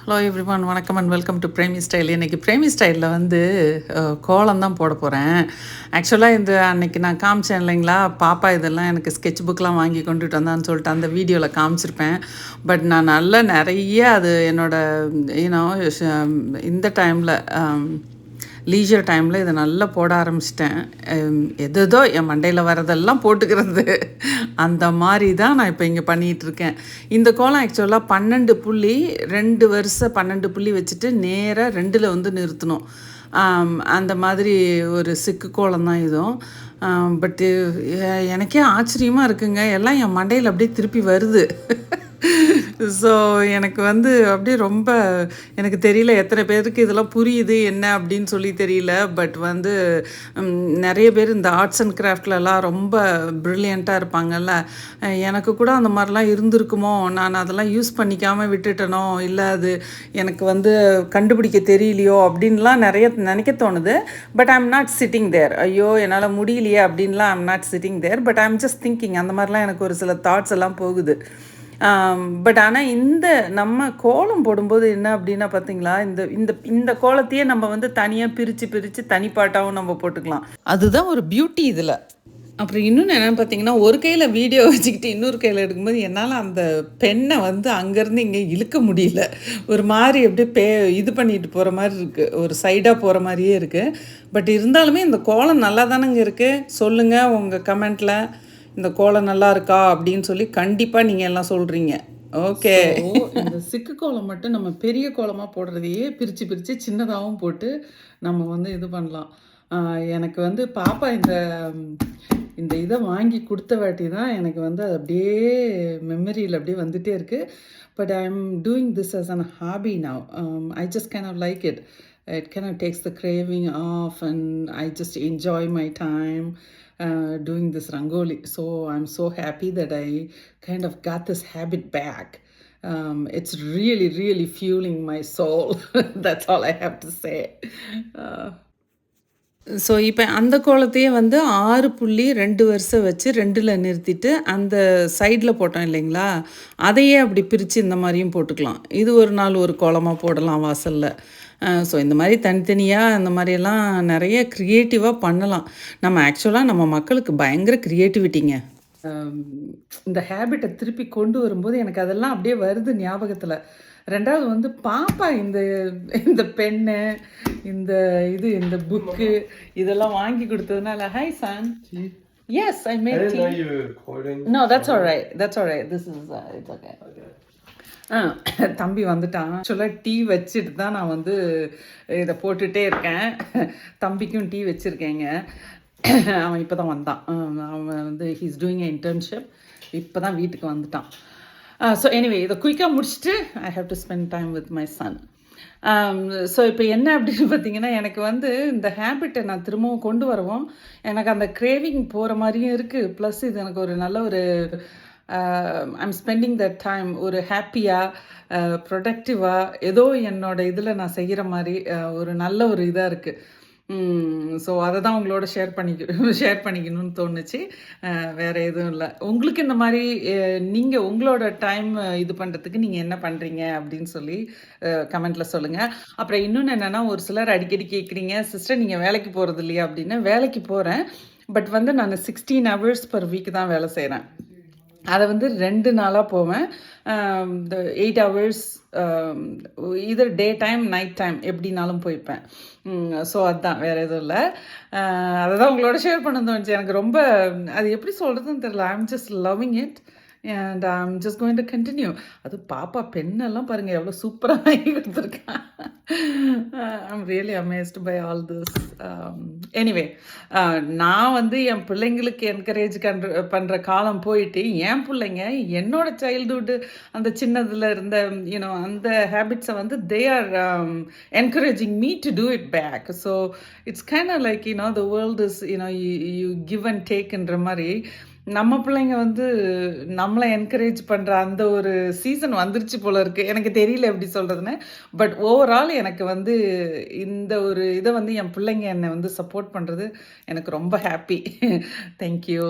Hello everyone வணக்கம் and welcome to Premi style இன்றைக்கி பிரேமி ஸ்டைலில் வந்து கோலம் தான் போட போகிறேன் ஆக்சுவலாக இந்த அன்னைக்கு நான் காமிச்சேன் இல்லைங்களா? பாப்பா இதெல்லாம் எனக்கு ஸ்கெட்ச் புக்லாம் வாங்கி கொண்டுட்டு வந்தான்னு சொல்லிட்டு அந்த வீடியோவில் காமிச்சிருப்பேன். பட் நான் நல்லா நிறைய அது என்னோட யூனோ இந்த டைமில் லீஜர் டைமில் இதை நல்லா போட ஆரம்பிச்சிட்டேன். எதோ என் மண்டையில் வரதெல்லாம் போட்டுக்கிறது. அந்த மாதிரி தான் நான் இப்போ இங்கே பண்ணிகிட்ருக்கேன் இந்த கோலம் ஆக்சுவலாக பன்னெண்டு புள்ளி ரெண்டு வருஷம் பன்னெண்டு புள்ளி வச்சுட்டு நேராக ரெண்டில் வந்து நிறுத்தணும். அந்த மாதிரி ஒரு சிக்கு கோலம் தான் இதுவும் பட்டு எனக்கே ஆச்சரியமாக இருக்குங்க. எல்லாம் என் மண்டையில் அப்படியே திருப்பி வருது. ஸோ எனக்கு வந்து அப்படியே ரொம்ப எனக்கு தெரியல எத்தனை பேருக்கு இதெல்லாம் புரியுது என்ன அப்படின்னு சொல்லி தெரியல. பட் வந்து நிறைய பேர் இந்த ஆர்ட்ஸ் அண்ட் கிராஃப்ட்லலாம் ரொம்ப ப்ரில்லியண்ட்டாக இருப்பாங்கல்ல. எனக்கு கூட அந்த மாதிரிலாம் இருந்திருக்குமோ? நான் அதெல்லாம் யூஸ் பண்ணிக்காமல் விட்டுட்டனோ? இல்லை அது எனக்கு வந்து கண்டுபிடிக்க தெரியலையோ? அப்படின்லாம் நிறைய நினைக்க தோணுது. But I'm not sitting there ஐயோ என்னால் முடியலையே அப்படின்லாம் I'm not sitting there but I'm just thinking அந்த மாதிரிலாம் எனக்கு ஒரு சில தாட்ஸ் எல்லாம் போகுது. பட் ஆனால் இந்த நம்ம கோலம் போடும்போது என்ன அப்படின்னா பார்த்தீங்களா இந்த இந்த இந்த கோலத்தையே நம்ம வந்து தனியாக பிரித்து பிரித்து தனிப்பாட்டாகவும் நம்ம போட்டுக்கலாம். அதுதான் ஒரு பியூட்டி இதில். அப்புறம் இன்னொன்று என்னென்னு பார்த்தீங்கன்னா ஒரு கையில் வீடியோ வச்சுக்கிட்டு இன்னொரு கையில் எடுக்கும்போது என்னால் அந்த பெண்ணை வந்து அங்கேருந்து இங்கே இழுக்க முடியல. ஒரு மாதிரி அப்படியே பே இது பண்ணிட்டு போகிற மாதிரி இருக்குது ஒரு சைடாக போகிற மாதிரியே இருக்குது பட் இருந்தாலுமே இந்த கோலம் நல்லா தானேங்க இருக்குது சொல்லுங்கள் உங்கள் கமெண்ட்டில் இந்த கோலம் நல்லா இருக்கா அப்படின்னு சொல்லி கண்டிப்பாக நீங்கள் எல்லாம் சொல்கிறீங்க ஓகே. இந்த சிக்கு கோலம் மட்டும் நம்ம பெரிய கோலமாக போடுறதையே பிரித்து பிரித்து சின்னதாகவும் போட்டு நம்ம வந்து இது பண்ணலாம். எனக்கு வந்து பாப்பா இந்த இந்த இதை வாங்கி கொடுத்த வாட்டி தான் எனக்கு வந்து அது அப்படியே மெமரியில் அப்படியே வந்துட்டே இருக்குது but I am doing this as an hobby now I just can of like it it can of takes the craving of and I just enjoy my time uh, doing this rangoli. So i'm so happy that i kind of got this habit back. Um, it's really really fueling my soul. That's all i have to say. Uh, so இப்போ அந்த கோலத்தையே வந்து ஆறு புள்ளி ரெண்டு வருஷம் வச்சு ரெண்டில் நிறுத்திட்டு அந்த சைடில் போட்டோம் இல்லைங்களா? அதையே அப்படி பிரித்து இந்த மாதிரியும் போட்டுக்கலாம். இது ஒரு நாள் ஒரு கோலமாக போடலாம் வாசலில். ஸோ இந்த மாதிரி தனித்தனியாக இந்த மாதிரியெல்லாம் நிறைய க்ரியேட்டிவாக பண்ணலாம். நம்ம ஆக்சுவலாக நம்ம மக்களுக்கு பயங்கர க்ரியேட்டிவிட்டிங்க இந்த ஹேபிட்டை திருப்பி கொண்டு வரும்போது எனக்கு அதெல்லாம் அப்படியே வருது ஞாபகத்தில். ரெண்டாவது வந்து பாப்பா இந்த இந்த பெண்ணு இந்த இது இந்த புக்கு இதெல்லாம் வாங்கி கொடுத்ததுனால hi San yes I I you were recording. No that's that's all right this is it's okay ah தம்பி வந்துட்டான். ஆக்சுவலாக டீ வச்சுட்டு தான் நான் வந்து இதை போட்டுகிட்டே இருக்கேன். தம்பிக்கும் டீ வச்சுருக்கேங்க. அவன் இப்போ தான் வந்தான். அவன் வந்து ஹீஸ் டூயிங் இன்டர்ன்ஷிப் இப்போ தான் வீட்டுக்கு வந்துட்டான். ஸோ எனிவே இதை குயிக்காக முடிச்சுட்டு I have to spend time with my son so இப்போ என்ன அப்படின்னு பார்த்தீங்கன்னா எனக்கு வந்து இந்த ஹேபிட்டை நான் திரும்பவும் கொண்டு வரவும். எனக்கு அந்த கிரேவிங் போகிற மாதிரியும் இருக்குது ப்ளஸ் இது எனக்கு ஒரு நல்ல ஒரு ஐம் ஸ்பெண்டிங் தட் டைம் ஒரு ஹாப்பியாக ப்ரொடக்டிவாக ஏதோ என்னோட இதில் நான் செய்கிற மாதிரி ஒரு நல்ல ஒரு இதாக இருக்குது ஸோ அதை தான் உங்களோட ஷேர் பண்ணிக்க ஷேர் பண்ணிக்கணும்னு தோணுச்சு. வேறு வேற எதுவும் இல்லை. உங்களுக்கு இந்த மாதிரி நீங்கள் உங்களோட டைம் இது பண்ணுறதுக்கு நீங்கள் என்ன பண்ணுறீங்க அப்படின்னு சொல்லி கமெண்ட்டில் சொல்லுங்கள் அப்புறம் இன்னொன்று என்னென்னா ஒரு சிலர் அடிக்கடி கேட்குறீங்க சிஸ்டர் நீங்கள் வேலைக்கு போகிறது இல்லையா? அப்படின்னு. வேலைக்கு போகிறேன் பட் வந்து நான் சிக்ஸ்டீன் ஹவர்ஸ் பர் வீக் தான் வேலை செய்கிறேன் அதை வந்து ரெண்டு நாளாக போவேன். இந்த எயிட் ஹவர்ஸ் இதர் டே டைம் நைட் டைம் எப்படினாலும் போய்ப்பேன். ஸோ அதுதான் வேறு எதுவும் இல்லை. அதை தான் உங்களோட ஷேர் பண்ண தோணுச்சு எனக்கு ரொம்ப அது எப்படி சொல்கிறதுன்னு தெரியல. I am just loving it and I'm just going to continue அது பாப்பா பெண்ணெல்லாம் பாருங்கள் எவ்வளோ சூப்பராக வாங்கி கொடுத்துருக்கான் I'm really amazed by all this anyway நான் வந்து என் பிள்ளைங்களுக்கு என்கரேஜ் கண்ட பண்ணுற காலம் போயிட்டு என் பிள்ளைங்க என்னோட சைல்டுஹுட் அந்த சின்னதில் இருந்த யூனோ அந்த ஹேபிட்ஸை வந்து they are encouraging me to do it back so it's kind like you know the world is you know you give and டேக்ன்ற மாதிரி. நம்ம பிள்ளைங்க வந்து நம்மளை என்கரேஜ் பண்ணுற அந்த ஒரு சீசன் வந்துருச்சு போல இருக்குது எனக்கு தெரியல எப்படி சொல்கிறதுன்னு பட் ஓவரால் எனக்கு வந்து இந்த ஒரு இதை வந்து என் பிள்ளைங்க என்னை வந்து சப்போர்ட் பண்ணுறது எனக்கு ரொம்ப ஹாப்பி தேங்க்யூ